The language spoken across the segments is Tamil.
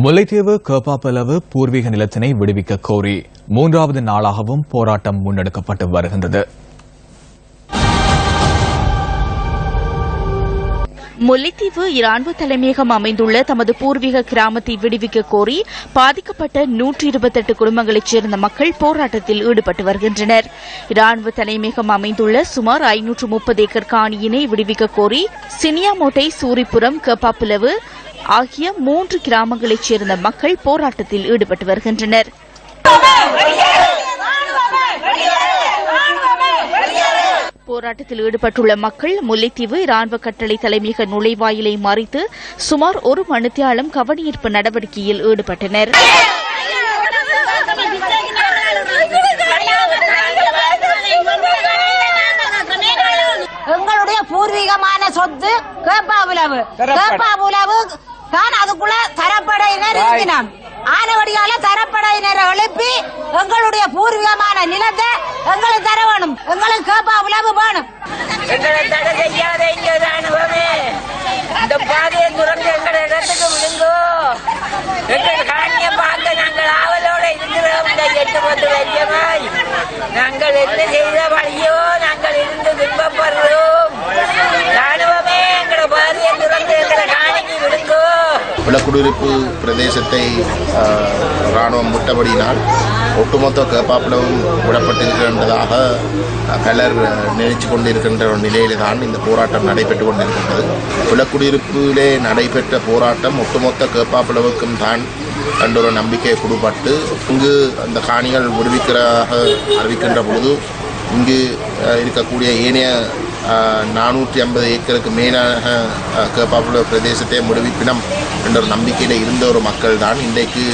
முல்லைத்தீவு கேப்பாப்பளவு பூர்வீக நிலத்தினை விடுவிக்க கோரி மூன்றாவது நாளாகவும் போராட்டம் முன்னெடுக்கப்பட்டு வருகின்றது. முல்லைத்தீவு இராணுவ தலைமையகம் அமைந்துள்ள தமது பூர்வீக கிராமத்தை விடுவிக்க கோரி பாதிக்கப்பட்ட நூற்றி இருபத்தெட்டு குடும்பங்களைச் சேர்ந்த மக்கள் போராட்டத்தில் ஈடுபட்டு வருகின்றனர். இராணுவ தலைமையகம் அமைந்துள்ள சுமார் ஐநூற்று முப்பது ஏக்கர் காணியினை விடுவிக்க கோரி சினியாமோட்டை சூரிபுரம் கப்பாப்புலவு ஆகிய மூன்று கிராமங்களைச் சேர்ந்த மக்கள் போராட்டத்தில் ஈடுபட்டு வருகின்றனர். போராட்டத்தில் ஈடுபட்டுள்ள மக்கள் முல்லைத்தீவு இராணுவ கட்டளை தலைமையக நுழைவாயிலை மறித்து சுமார் ஒரு மணித்தியாலம் கவனஈர்ப்பு நடவடிக்கையில் ஈடுபட்டனர். எங்களுடைய பூர்வீகமான சொத்து கேப்பாபுலவு. கேப்பாபுலவு தான் அதுக்குள்ள தரப்படையினர் இருக்கிறோம் ஆனவடியால தரப்படையினரை எழுப்பி எங்களுடைய பூர்வீகமான நிலத்தை எங்களுக்கு தர வேணும் எங்களுக்கு கேப்பாபுலவு வேணும். எங்களை தடை செய்யாத இங்க ராணுவமே இந்த பாதையை துறந்து எங்களை இடத்துக்கு விடுங்கோ எங்கள் காணிய பார்க்க நாங்கள் ஆவலோட இருக்கிறோம். இந்த எட்டு பத்து வருஷமாய் நாங்கள் என்ன செய்த வழியோ நாங்கள் இருந்து துன்பப்படுறோம் ராணுவமே எங்களை பாதையை துறந்து எங்களை காணிக்கு விடுங்கோ விளக்குடியிருப்பு பிரதேசத்தை இராணுவம் முட்டபடியினால் ஒட்டுமொத்த கேப்பாப்பிளவும் விடப்பட்டிருக்கின்றதாக பலர் நினைச்சு கொண்டிருக்கின்ற ஒரு நிலையிலே தான் இந்த போராட்டம் நடைபெற்று கொண்டிருக்கின்றது. விளக்குடியிருப்பிலே நடைபெற்ற போராட்டம் ஒட்டுமொத்த கேப்பாப்பிளவுக்கும் தான் என்ற ஒரு நம்பிக்கை கொடுப்பட்டு இங்கு அந்த காணிகள் விடுவிக்கிறதாக அறிவிக்கின்ற பொழுது இங்கு இருக்கக்கூடிய ஏனைய நானூற்றி ஐம்பது ஏக்கருக்கு மேலாக கேப்பாப்புல பிரதேசத்தை முடிவிப்பினம் என்ற ஒரு நம்பிக்கையில் இருந்த ஒரு மக்கள் தான் இன்றைக்கு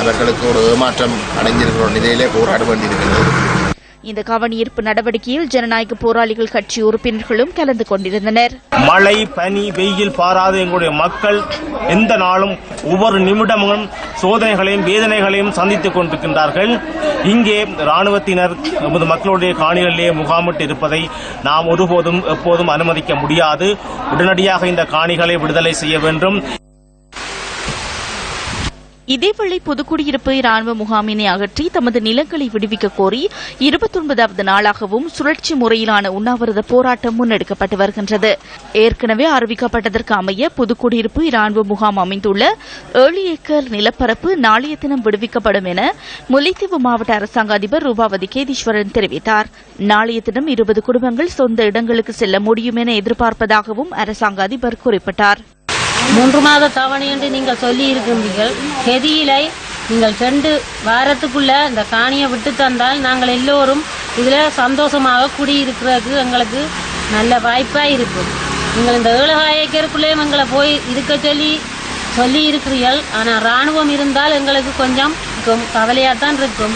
அவர்களுக்கு ஒரு ஏமாற்றம் அடைஞ்சிருக்கிற நிலையிலே போராட வேண்டியிருக்கிறது. இந்த கவனியீர்ப்பு நடவடிக்கையில் ஜனநாயக போராளிகள் கட்சி உறுப்பினர்களும் கலந்து கொண்டிருந்தனர். மழை பனி வெயில் பாராத எங்களுடைய மக்கள் எந்த நாளும் ஒவ்வொரு நிமிடமும் சோதனைகளையும் வேதனைகளையும் சந்தித்துக் கொண்டிருக்கின்றார்கள். இங்கே ராணுவத்தினர் நமது மக்களுடைய காணிகளிலே முகாமிட்டு இருப்பதை நாம் ஒருபோதும் எப்போதும் அனுமதிக்க முடியாது. உடனடியாக இந்த காணிகளை விடுதலை செய்ய வேண்டும். இதேவேளை புதுக்குடியிருப்பு ராணுவ முகாமினை அகற்றி தமது நிலங்களை விடுவிக்க கோரி இருபத்தொன்பதாவது நாளாகவும் சுழற்சி முறையிலான உண்ணாவிரத போராட்டம் முன்னெடுக்கப்பட்டு வருகின்றது. ஏற்கனவே அறிவிக்கப்பட்டதற்கு அமைய புதுக்குடியிருப்பு ராணுவ முகாம் அமைந்துள்ள ஏழு ஏக்கர் நிலப்பரப்பு நாளைய தினம் விடுவிக்கப்படும் என முல்லைத்தீவு மாவட்ட அரசாங்க அதிபர் ரூபாவதி கேதீஸ்வரன் தெரிவித்தார். நாளைய தினம் இருபது குடும்பங்கள் சொந்த இடங்களுக்கு செல்ல முடியும் என எதிர்பார்ப்பதாகவும் அரசாங்க அதிபர் குறிப்பிட்டார். மூன்று மாத தவணை என்று நீங்கள் சொல்லி இருக்கின்றீர்கள் கெதியிலை நீங்கள் ரெண்டு வாரத்துக்குள்ள இந்த காணியை விட்டு தந்தால் நாங்கள் எல்லோரும் இதில் சந்தோஷமாக குடியிருக்கிறதுக்கு எங்களுக்கு நல்ல வாய்ப்பாக இருக்கும். நீங்கள் இந்த ஏழகாய எங்களை போய் இருக்க சொல்லி சொல்லி இருக்கிறீர்கள் ஆனால் ராணுவம் இருந்தால் எங்களுக்கு கொஞ்சம் கவலையாக தான் இருக்கும்.